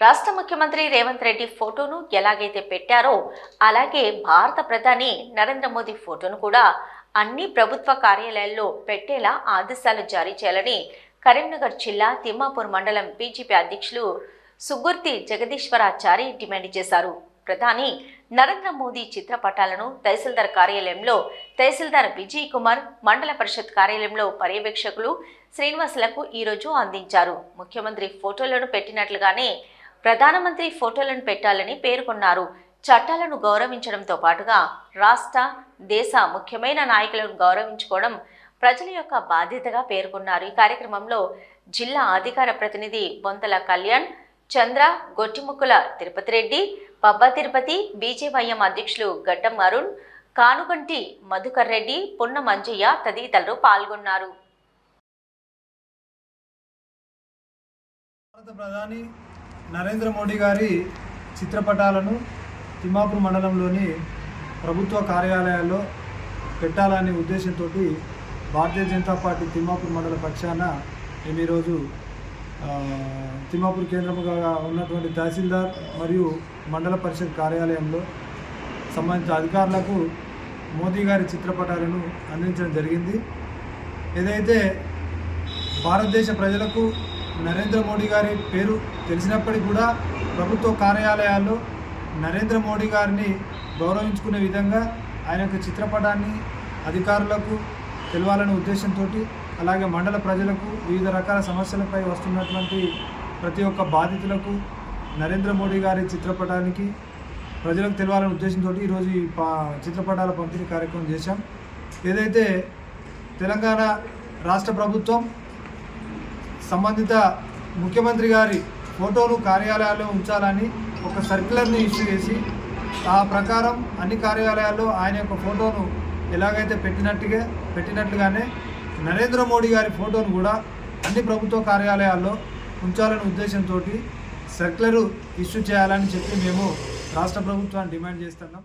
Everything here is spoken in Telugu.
రాష్ట్ర ముఖ్యమంత్రి రేవంత్ రెడ్డి ఫోటోను ఎలాగైతే పెట్టారో అలాగే భారత ప్రధాని నరేంద్ర మోదీ ఫోటోను కూడా అన్ని ప్రభుత్వ కార్యాలయాల్లో పెట్టేలా ఆదేశాలు జారీ చేయాలని కరీంనగర్ జిల్లా తిమ్మాపూర్ మండలం బీజేపీ అధ్యక్షులు సుగుర్తి జగదీశ్వరాచారి డిమాండ్ చేశారు. ప్రధాని నరేంద్ర మోదీ చిత్రపటాలను తహసీల్దార్ కార్యాలయంలో తహసీల్దార్ విజయ్ కుమార్ మండల పరిషత్ కార్యాలయంలో పర్యవేక్షకులు శ్రీనివాసులకు ఈరోజు అందించారు. ముఖ్యమంత్రి ఫోటోలను పెట్టినట్లుగానే ప్రధానమంత్రి ఫోటోలను పెట్టాలని పేర్కొన్నారు. చట్టాలను గౌరవించడంతో పాటుగా రాష్ట్ర దేశ ముఖ్యమైన నాయకులను గౌరవించుకోవడం ప్రజల యొక్క బాధ్యతగా పేర్కొన్నారు. ఈ కార్యక్రమంలో జిల్లా అధికార ప్రతినిధి బొంతల కళ్యాణ్ చంద్ర గొట్టిముక్కుల తిరుపతి రెడ్డి పబ్బా తిరుపతి బీజేవైఎం అధ్యక్షులు గడ్డం అరుణ్ కానుగంటి మధుకర్ రెడ్డి పున్న మంజయ్య తదితరులు పాల్గొన్నారు. భారత ప్రధాని నరేంద్ర మోడీ గారి చిత్రపటాలను తిమ్మాపూర్ మండలంలోని ప్రభుత్వ కార్యాలయాల్లో పెట్టాలనే ఉద్దేశంతో భారతీయ జనతా పార్టీ తిమ్మాపూర్ మండల పక్షాన మేము ఈరోజు తిమ్మాపూర్ కేంద్రముగా ఉన్నటువంటి తహసీల్దార్ మరియు మండల పరిషత్ కార్యాలయంలో సంబంధిత అధికారులకు మోదీ గారి చిత్రపటాలను అందించడం జరిగింది. ఏదైతే భారతదేశ ప్రజలకు నరేంద్ర మోడీ గారి పేరు తెలిసినప్పటికీ కూడా ప్రభుత్వ కార్యాలయాల్లో నరేంద్ర మోడీ గారిని గౌరవించుకునే విధంగా ఆయన యొక్క చిత్రపటాన్ని అధికారులకు తెలవాలనే ఉద్దేశంతో అలాగే మండల ప్రజలకు వివిధ రకాల సమస్యలపై వస్తున్నటువంటి ప్రతి ఒక్క బాధితులకు నరేంద్ర మోడీ గారి చిత్రపటానికి ప్రజలకు తెలవాలనే ఉద్దేశంతో ఈరోజు ఈ పా చిత్రపటాల పంపిణీ కార్యక్రమం చేశాం. ఏదైతే తెలంగాణ రాష్ట్ర ప్రభుత్వం సంబంధిత ముఖ్యమంత్రి గారి ఫోటోను కార్యాలయాల్లో ఉంచాలని ఒక సర్క్యులర్ని ఇష్యూ చేసి ఆ ప్రకారం అన్ని కార్యాలయాల్లో ఆయన యొక్క ఫోటోను ఎలాగైతే పెట్టినట్టుగా పెట్టినట్లుగానే నరేంద్ర మోడీ గారి ఫోటోను కూడా అన్ని ప్రభుత్వ కార్యాలయాల్లో ఉంచాలనే ఉద్దేశంతో సర్క్యులర్ ఇష్యూ చేయాలని చెప్పి మేము రాష్ట్ర ప్రభుత్వాన్ని డిమాండ్ చేస్తున్నాం.